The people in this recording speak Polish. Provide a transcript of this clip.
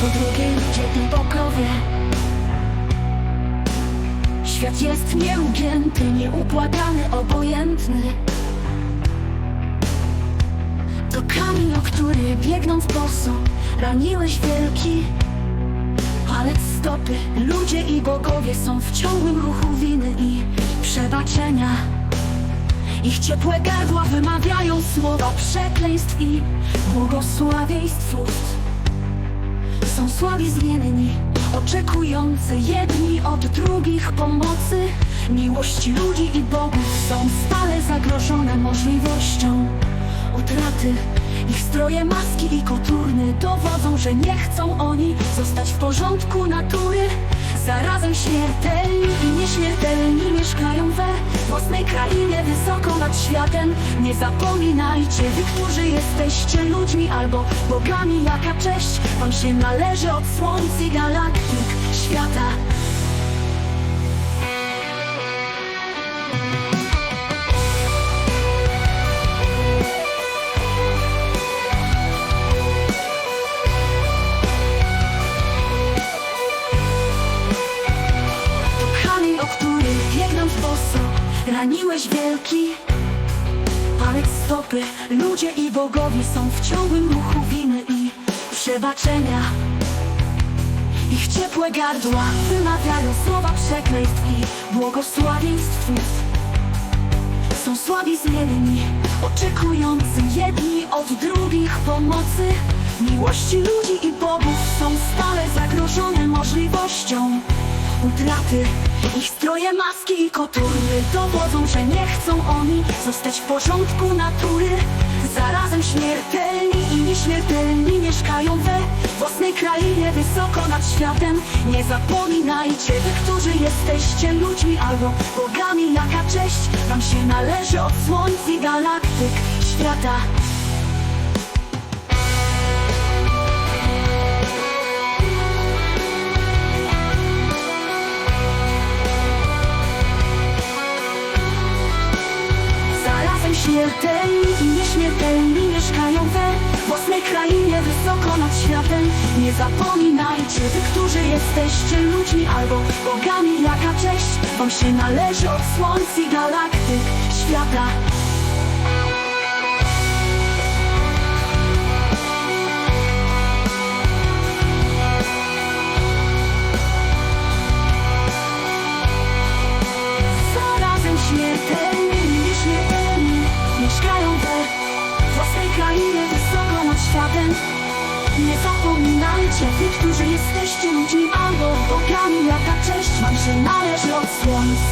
po drugie ludzie i bogowie Świat jest nieugięty, nieubłagany, obojętny. To kamień, o który biegnąc boso Raniłeś wielki. Ale stopy, ludzie i bogowie są w ciągłym ruchu winy i przebaczenia. Ich ciepłe gardła wymawiają słowa przekleństw i błogosławieństw Są słabi zmienni, oczekujący jedni od drugich pomocy. Miłości ludzi i bogów są stale zagrożone możliwością utraty. Ich stroje, maski i koturny dowodzą, że nie chcą oni zostać w porządku natury. Zarazem śmiertelni i nieśmiertelni mieszkają we własnej krainie wysoko nad światem. Nie zapominajcie, wy, którzy jesteście ludźmi albo bogami, jaka cześć. Wam się należy od słońc i galaktyk świata boso Raniłeś wielki Palec stopy. Ludzie i bogowie są w ciągłym ruchu winy i przebaczenia. Ich ciepłe gardła wymawiają słowa przekleństw i błogosławieństw Są słabi zmienni, oczekujący jedni od drugich pomocy. Miłości ludzi i bogów są stale zagrożone możliwością utraty. Ich stroje, maski i koturny. Dowodzą, że nie chcą oni zostać w porządku natury. Zarazem śmiertelni i nieśmiertelni mieszkają we własnej krainie wysoko nad światem. Nie zapominajcie, wy, którzy jesteście ludźmi albo bogami. Jaka cześć wam się należy od słońc i galaktyk świata śmiertelni i nieśmiertelni mieszkają we własnej krainie wysoko nad światem. Nie zapominajcie, wy, którzy jesteście ludźmi albo bogami Jaka cześć wam się należy. Od słońc i galaktyk świata zapominajcie, wy, którzy jesteście ludźmi albo bogami Jaka cześć wam się należy od słońc i